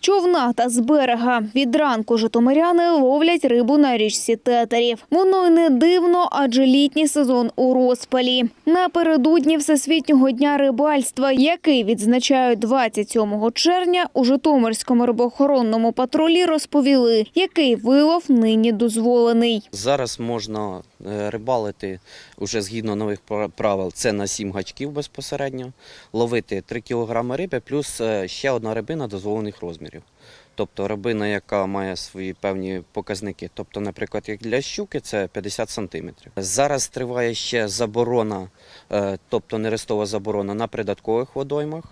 Човна та з берега від ранку житомиряни ловлять рибу на річці Тетерів. Воно й не дивно, адже літній сезон у розпалі. Напередодні Всесвітнього дня рибальства, який відзначають 27 червня, у Житомирському рибоохоронному патрулі розповіли, який вилов нині дозволений. Зараз можна е, рибалити уже згідно нових пра- правил. Це на 7 гачків безпосередньо, ловити 3 кг риби, плюс е, ще одна рибина дозволених розмірів. Тобто рибина, яка має свої певні показники. Тобто, наприклад, як для щуки це 50 см. Зараз триває ще заборона, е, тобто нерестова заборона на придаткових водоймах.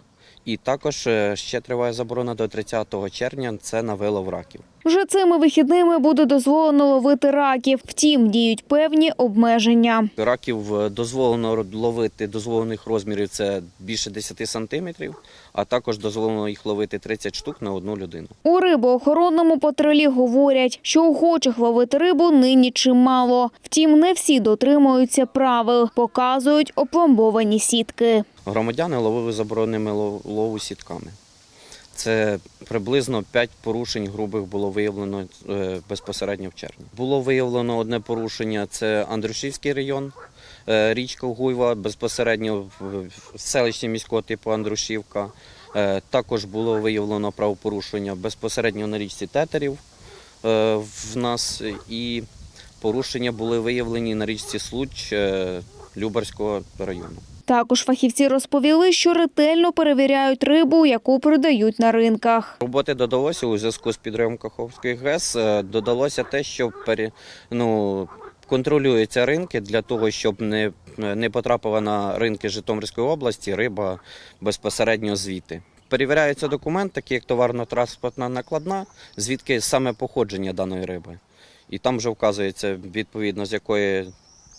І також е, ще триває заборона до 30 червня. Це на вилов раків. Вже цими вихідними буде дозволено ловити раків. Втім, діють певні обмеження. Раків е, дозволено ловити дозволених розмірів це більше 10 сантиметрів, а також дозволено їх ловити 30 штук на одну людину. У рибоохоронному патрулі говорять, що охочих ловити рибу нині чимало. Втім, не всі дотримуються правил, показують опломбовані сітки. Громадяни ловили забороненими лову сітками. Це приблизно 5 порушень грубих було виявлено е, безпосередньо в червні. Було виявлено одне порушення це Андрушівський район, е, річка Гуйва, безпосередньо в селищі міського типу Андрушівка. Е, Також було виявлено правопорушення безпосередньо на річці Тетерів в нас, і порушення були виявлені на річці Случ Любарського району. Також фахівці розповіли, що ретельно перевіряють рибу, яку продають на ринках. Роботи додалося у зв'язку з підривом Каховської ГЕС. е, Додалося те, що ну, контролюються ринки для того, щоб не, не потрапила на ринки Житомирської області риба безпосередньо звідти. Перевіряються документи, такі як товарно-транспортна накладна, звідки саме походження даної риби. І там вже вказується відповідно з якої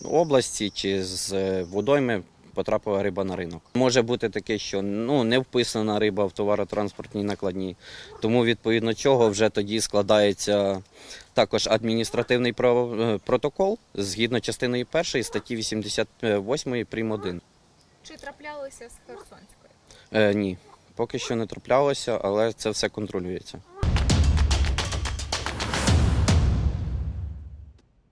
області чи з е, водойми потрапила риба на ринок. Може бути таке, що ну не вписана риба в товаротранспортній накладні, тому відповідно чого вже тоді складається також адміністративний е, протокол згідно частиною 1 статті 88 прим. 1. Чи траплялося з Херсонською? Е, ні, поки що не траплялося, але це все контролюється.